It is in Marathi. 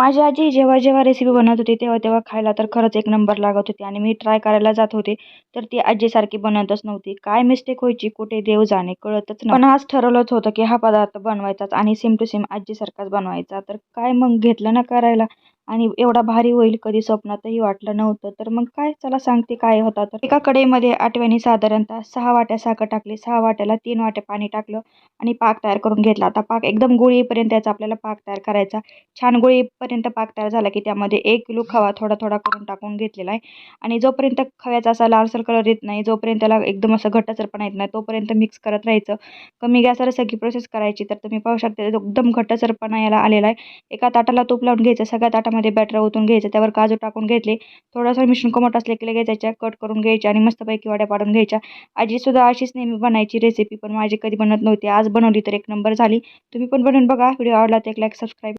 माझी आजी जेव्हा जेव्हा रेसिपी बनवत होती तेव्हा तेव्हा खायला तर खरंच एक नंबर लागत होती आणि मी ट्राय करायला जात होते तर ती आजीसारखी बनवतच नव्हती. काय मिस्टेक व्हायची कुठे देव जाणे कळतच नाही पण आज ठरवलंच होतं की हा पदार्थ बनवायचाच आणि सेम टू सेम आजीसारखाच बनवायचा. तर काय मग घेतलं ना करायला? आणि एवढा भारी होईल कधी स्वप्नातही वाटलं नव्हतं. तर मग काय? चला सांगते काय होता तर. एका कडेमध्ये आठव्याने साधारणतः सहा वाट्या साखर टाकली. सहा वाट्याला तीन वाट्या पाणी टाकलं आणि पाक तयार करून घेतला. आता पाक एकदम गुळीपर्यंत याचा आपल्याला पाक तयार करायचा. छान गुळीपर्यंत पाक तयार झाला की त्यामध्ये एक किलो खवा थोडा थोडा करून टाकून घेतलेला आहे. आणि जोपर्यंत खव्याचा असा लालसर कलर येत नाही जोपर्यंत त्याला एकदम असं घट्टसरपणा येत नाही तोपर्यंत मिक्स करत राहायचं. कमी गॅसवर सगळी प्रोसेस करायची. तर तुम्ही पाहू शकता एकदम घट्टसरपणा याला आलेला आहे. एका ताटाला तूप लावून घ्यायचं. सगळ्या ताटा ताटामध्ये बॅटर ओतून घ्यायचं त्यावर काजू टाकून घेतले. थोडंसं मिश्रण कोमट असले की लगेच त्याच्या कट करून घ्यायच्या आणि मस्तपैकी वड्या पाडून घ्यायच्या. आजीसुद्धा अशीच नेहमी बनायची रेसिपी पण माझी कधी बनत नव्हती. आज बनवली तर एक नंबर झाली. तुम्ही पण बनवून बघा. व्हिडिओ आवडला तर एक लाईक सबस्क्राईब